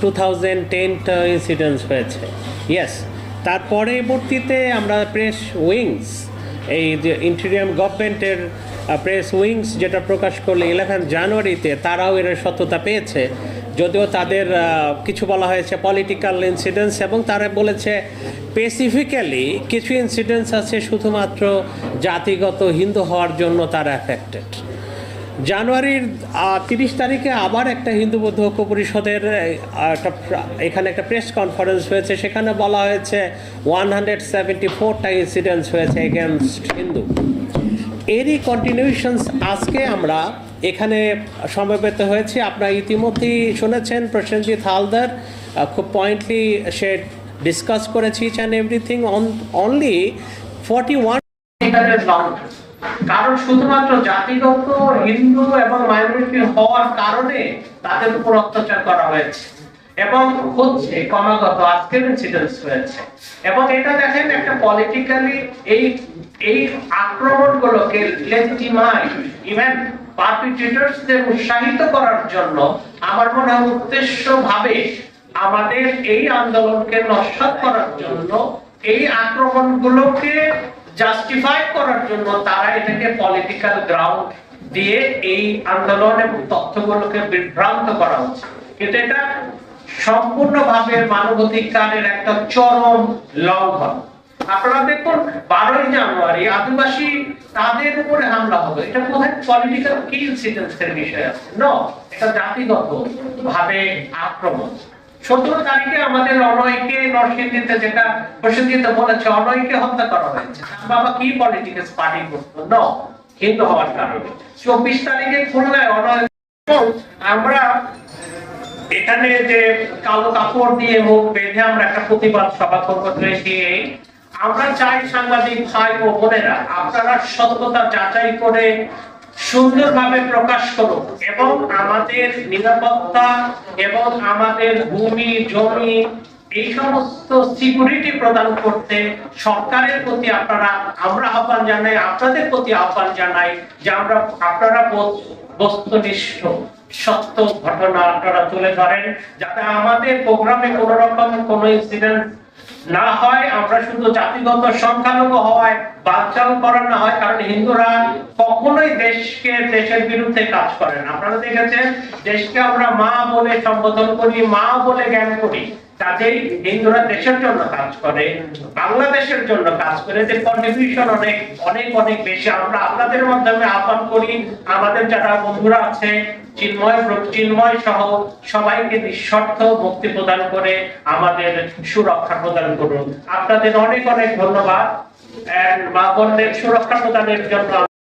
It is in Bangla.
টু থাউজেন্ড টেনটা ইনসিডেন্টস হয়েছে। ইয়েস তার পরবর্তীতে আমরা প্রেস উইংস এই যে ইন্টেরিয়াম গভর্নমেন্টের প্রেস উইংস যেটা প্রকাশ করল ইলেভেন জানুয়ারিতে তারাও এর সত্যতা পেয়েছে। যদিও তাদের কিছু বলা হয়েছে পলিটিক্যাল ইনসিডেন্টস এবং তারা বলেছে স্পেসিফিক্যালি কিছু ইনসিডেন্টস আছে শুধুমাত্র জাতিগত হিন্দু হওয়ার জন্য তারা অ্যাফেক্টেড জানুয়ারির তিরিশ তারিখে আবার একটা হিন্দু বৌদ্ধ ঐক্য পরিষদের একটা এখানে একটা প্রেস কনফারেন্স হয়েছে। সেখানে বলা হয়েছে ওয়ান হান্ড্রেড সেভেন্টি ফোরটা ইনসিডেন্টস হয়েছে এগেনস্ট হিন্দু। এরই কন্টিনিউশনস আজকে আমরা এখানে সমবেত হয়েছি। আপনারা ইতিমধ্যেই শুনেছেন প্রসেনজিৎ হালদার খুব পয়েন্টলি সে ডিসকাস করেছি and everything on only forty one কারণ শুধুমাত্র জাতিগত, হিন্দু এবং মাইনরিটি হওয়ার কারণে তাদের উপর অত্যাচার করা হয়েছে। এবং হচ্ছে ক্রমাগত, আজকের ইনসিডেন্স হয়েছে। এবং এটা দেখেন একটা পলিটিক্যালি এই এই আক্রমণগুলোকে লেজিটিমাই ইভেন পারপিট্রেটরসদের উৎসাহিত করার জন্য আমার মনে হয় উদ্দেশ্য ভাবে আমাদের এই আন্দোলনকে নস্বাত করার জন্য এই আক্রমণগুলোকে জাস্টিফাই করার জন্য তারা এটাকে পলিটিক্যাল গ্রাউন্ড দিয়ে এই আন্দোলন এবং তথ্যগুলোকে বিভ্রান্ত করা হচ্ছে। কিন্তু এটা সম্পূর্ণভাবে মানবাধিকারের একটা চরম লঙ্ঘন। আপনারা দেখুন, বারোই জানুয়ারি আদিবাসী তাদের উপরে হামলা হবে। এটা কোথায়? পলিটিক্যাল কি ইনসিডেন্সের বিষয় আছে। ন এটা জাতিগত ভাবে আক্রমণ। তারিখে আমাদের অনয়কে নরসিংদীতে যেটা বলেছে অনয়কে হত্যা করা হয়েছে। তার বাবা কি পলিটিক্যাল পার্টি ন হিন্দু হওয়ার কারণে। চব্বিশ তারিখে খুলনায় অনয় আমরা এখানে যে কালো কাপড় দিয়ে মুখ বেঁধে আমরা একটা প্রতিবাদ সভা আমরা চাই সাংবাদিক ভাই ও বোনেরা, আপনারা সত্যতা যাচাই করে সুন্দরভাবে প্রকাশ করুন এবং আমাদের নিরাপত্তা এবং আমাদের ভূমি, জমি, এই সমস্ত সিকিউরিটি প্রদান করতে সরকারের প্রতি আপনারা, আমরা আহ্বান জানাই, আপনাদের প্রতি আহ্বান জানাই যে আমরা, আপনারা বস্তুনিষ্ঠ, সত্য ঘটনা আপনারা তুলে ধরেন, যাতে আমাদের প্রোগ্রামে কোন রকম কোন ইনসিডেন্ট না হয় আমরা শুধু জাতিগত সংখ্যালঘু হওয়ায় করা না হয়, কারণ হিন্দুরা কখনোই দেশকে, দেশের বিরুদ্ধে কাজ করেন আপনারা দেখেছেন, দেশকে আমরা মা বলে সম্বোধন করি, মা বলে জ্ঞান করি। কাজেই হিন্দুরা দেশের জন্য কাজ করে, বাংলাদেশের জন্য কাজ করে। যে কন্ট্রিবিউশন অনেক অনেক অনেক বেশি। আমরা আপনাদের মাধ্যমে আহ্বান করি, আমাদের যারা বন্ধুরা আছে চিন্ময় সহ সবাইকে মুক্তি প্রদান করে আমাদের সুরক্ষা প্রদান করুন। আপনাদের অনেক অনেক ধন্যবাদ। মা সুরক্ষা প্রদানের জন্য